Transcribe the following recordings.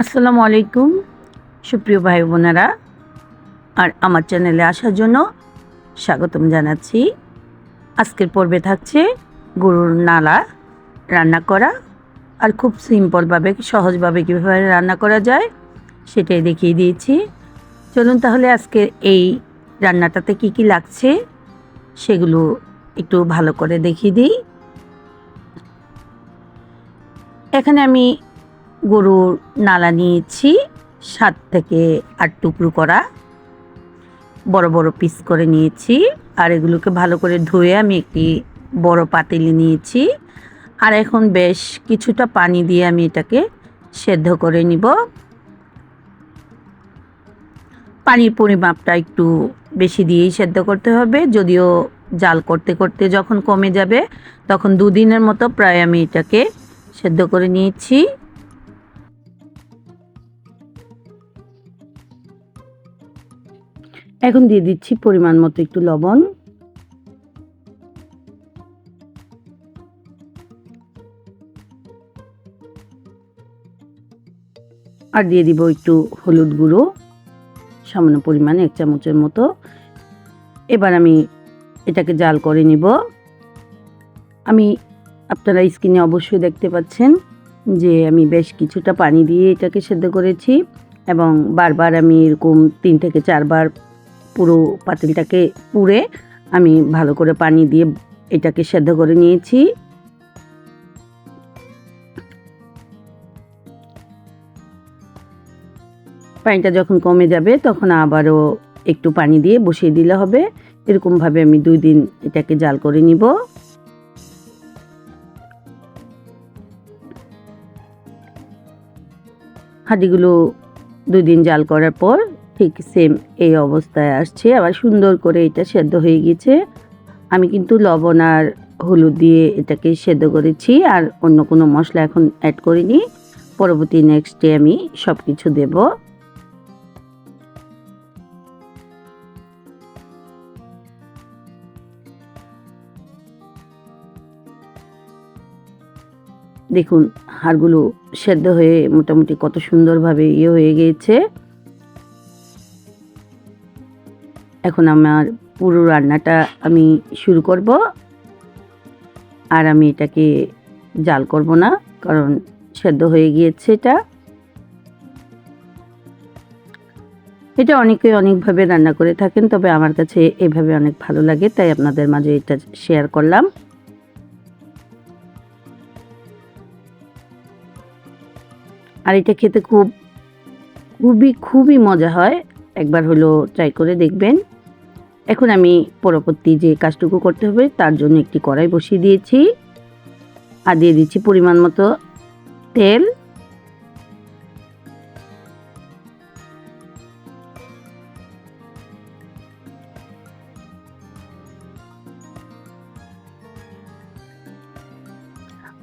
আসসালামু আলাইকুম, সুপ্রিয় ভাই বোনেরা। আর আমার চ্যানেলে আসার জন্য স্বাগতম জানাচ্ছি। আজকের পর্বে থাকছে গরুর নালা রান্না করা আর খুব সিম্পলভাবে, সহজভাবে কীভাবে রান্না করা যায় সেটাই দেখিয়ে দিয়েছি। চলুন তাহলে আজকে এই রান্নাটাতে কি কি লাগছে সেগুলো একটু ভালো করে দেখিয়ে দিই। এখানে আমি গরুর নালা নিয়েছি, সাত থেকে আট টুকরো করা। বড় বড় পিস করে নিয়েছি আর এগুলোকে ভালো করে ধুয়ে আমি একটি বড় পাতিলে নিয়েছি। আর এখন বেশ কিছুটা পানি দিয়ে আমি এটাকে সেদ্ধ করে নিব। পানির পরিমাপটা একটু বেশি দিয়েই সেদ্ধ করতে হবে, যদিও জাল করতে করতে যখন কমে যাবে, তখন দুদিনের মতো প্রায় আমি এটাকে সেদ্ধ করে নিয়েছি। এখন দিয়ে দিচ্ছি পরিমাণ মতো একটু লবণ। আর দিয়ে দিব একটু হলুদ গুঁড়ো, সামান্য পরিমাণে এক চামচের মতো। এবার আমি এটাকে জাল করে নিব। আমি, আপনারা স্কিনে অবশ্যই দেখতে পাচ্ছেন যে আমি বেশ কিছুটা পানি দিয়ে এটাকে সেদ্ধ করেছি এবং বারবার আমি এরকম তিন থেকে চারবার পুরো পাতিলটাকে পুড়ে আমি ভালো করে পানি দিয়ে এটাকে সেদ্ধ করে নিয়েছি। পানিটা যখন কমে যাবে তখন আবারও একটু পানি দিয়ে বসিয়ে দিলে হবে। এরকমভাবে আমি দুই দিন এটাকে জাল করে নিব। হাঁড়িগুলো দুই দিন জাল করার পর ঠিক সেম এই অবস্থায় আসছে। আবার সুন্দর করে এটা সেদ্ধ হয়ে গেছে। আমি কিন্তু লবণ আর হলুদ দিয়ে এটাকে সেদ্ধ করেছি আর অন্য কোনো মশলা এখন অ্যাড করিনি। পরবর্তী নেক্সট ডে আমি সব কিছু দেব। দেখুন, হাড়গুলো সেদ্ধ হয়ে মোটামুটি কত সুন্দরভাবে ইয়ে হয়ে গিয়েছে এখন আমার পুরো রান্নাটা আমি শুরু করব। আর আমি এটাকে জাল করব না, কারণ সেদ্ধ হয়ে গিয়েছে এটা। এটা অনেকে অনেকভাবে রান্না করে থাকেন, তবে আমার কাছে এভাবে অনেক ভালো লাগে, তাই আপনাদের মাঝে এটা শেয়ার করলাম। আর এটা খেতে খুব, খুবই খুবই মজা হয়। একবার হলো ট্রাই করে দেখবেন। এখন আমি পরবর্তী যে কাজটুকু করতে হবে, তার জন্য একটি কড়াই বসিয়ে দিয়েছি। আর দিয়ে দিচ্ছি পরিমাণ মতো তেল।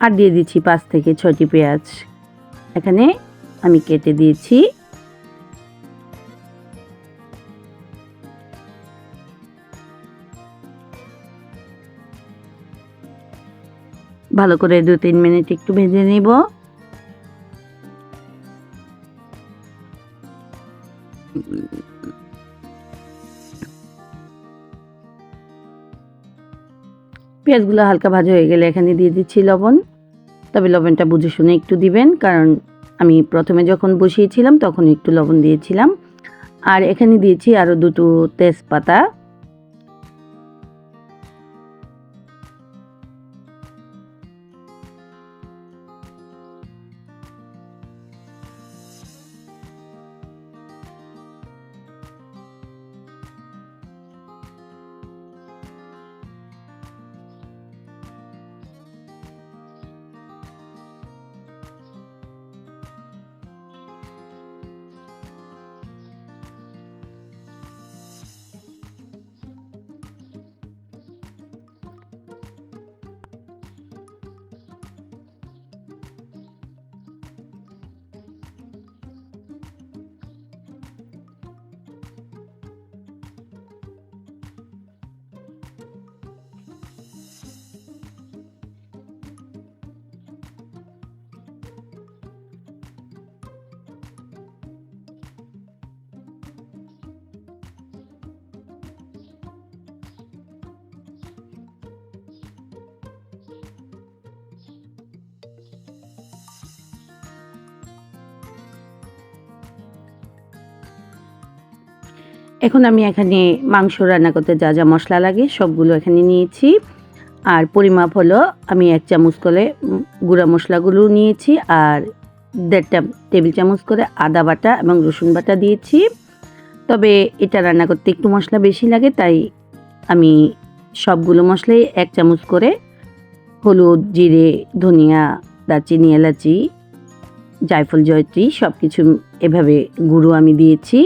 আর দিয়ে দিচ্ছি পাঁচ থেকে ছয়টি পেঁয়াজ। এখানে আমি কেটে দিয়েছি ভালো করে দু, তিন মিনিট একটু ভেজে নিব। পেঁয়াজগুলো হালকা ভাজা হয়ে গেলে এখানে দিয়ে দিচ্ছি লবণ। তবে লবণটা বুঝে শুনে একটু দিবেন, কারণ আমি প্রথমে যখন বসিয়েছিলাম তখন একটু লবণ দিয়েছিলাম। আর এখানে দিয়েছি আরও দুটো তেজপাতা। এখন আমি এখানে মাংস রান্না করতে যা যা মশলা লাগে সবগুলো এখানে নিয়েছি। আর পরিমাপ হলো আমি এক চামচ করে গুঁড়া মশলাগুলো নিয়েছি আর দেড়টা টেবিল চামচ করে আদা বাটা এবং রসুন বাটা দিয়েছি। তবে এটা রান্না করতে একটু মশলা বেশি লাগে, তাই আমি সবগুলো মশলাই এক চামচ করে হলুদ, জিরে, ধনিয়া, দারচিনি, এলাচি, জায়ফল, জয়ত্রী সব কিছু এভাবে গুঁড়ো আমি দিয়েছি।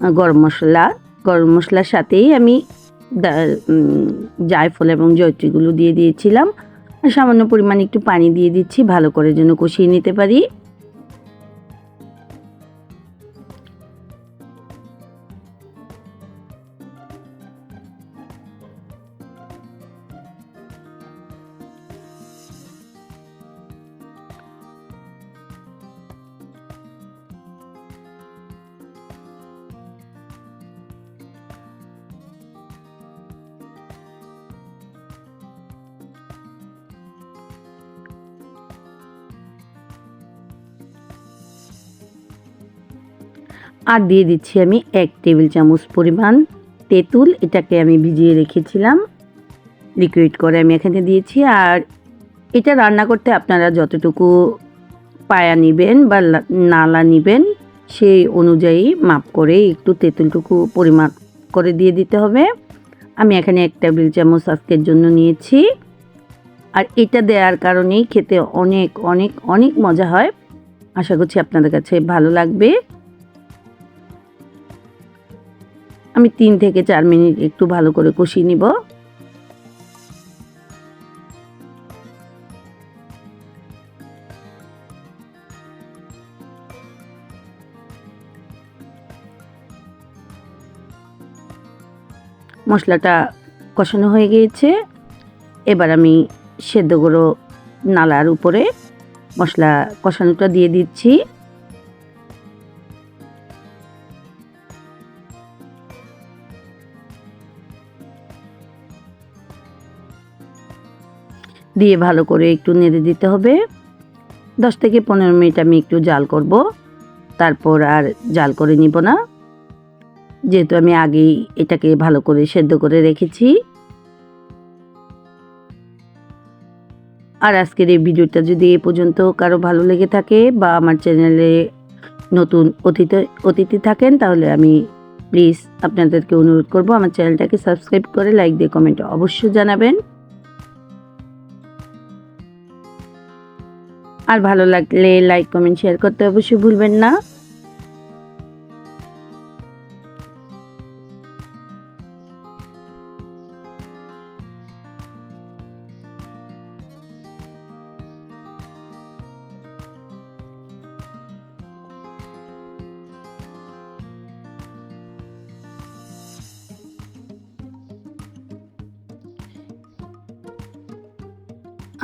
গরম মশলা, গরম মশলার সাথেই আমি জায়ফল এবং জয়ত্রীগুলো দিয়ে দিয়েছিলাম। সামান্য পরিমাণ একটু পানি দিয়ে দিচ্ছি, ভালো করে যেন কষিয়ে নিতে পারি। আর দিয়ে দিচ্ছি আমি এক টেবিল চামচ পরিমাণ তেঁতুল, এটাকে আমি ভিজিয়ে রেখেছিলাম। লিকুইড করে আমি এখানে দিয়েছি। আর এটা রান্না করতে আপনারা যতটুকু পায়া নেবেন বা নালা নেবেন, সেই অনুযায়ী মাপ করে একটু তেঁতুলটুকু পরিমাপ করে দিয়ে দিতে হবে। আমি এখানে এক টেবিল চামচ আজকের জন্য নিয়েছি। আর এটা দেওয়ার কারণেই খেতে অনেক অনেক অনেক মজা হয়। আশা করছি আপনাদের কাছে ভালো লাগবে। আমি তিন থেকে চার মিনিট একটু ভালো করে কষিয়ে নিব। মশলাটা কষানো হয়ে গিয়েছে। এবার আমি সেদ্ধ গুঁড়ো নালার উপরে মশলা কষানোটা দিয়ে দিচ্ছি। দিয়ে ভালো করে একটু নেড়ে দিতে হবে। দশ থেকে পনেরো মিনিট আমি একটু জাল করব। তারপর আর জাল করে নিব না। যেহেতু আমি আগেই এটাকে ভালো করে সেদ্ধ করে রেখেছি। আর আজকের এই ভিডিওটা যদি এ পর্যন্ত কারও ভালো লেগে থাকে বা আমার চ্যানেলে নতুন অতিথি অতিথি থাকেন, তাহলে আমি প্লিজ আপনাদেরকে অনুরোধ করব আমার চ্যানেলটাকে সাবস্ক্রাইব করে লাইক দিয়ে কমেন্ট অবশ্যই জানাবেন। আর ভালো লাগলে লাইক কমেন্ট শেয়ার করতে অবশ্যই ভুলবেন না।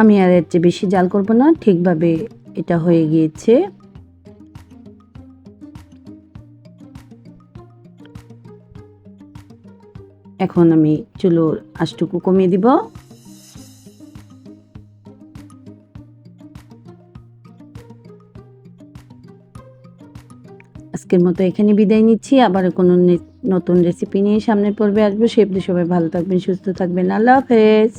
আমি আর এর চেয়ে বেশি জাল করব না, ঠিকভাবে এটা হয়ে গিয়েছে। এখন আমি চুলোর আঁচটুকু কমিয়ে দিব। আজকের মতো এখানে বিদায় নিচ্ছি আবার কোনো নতুন রেসিপি নিয়ে সামনে পর্বে আসব। সে সবাই ভালো থাকবেন, সুস্থ থাকবেন। আল্লাহ হাফেজ।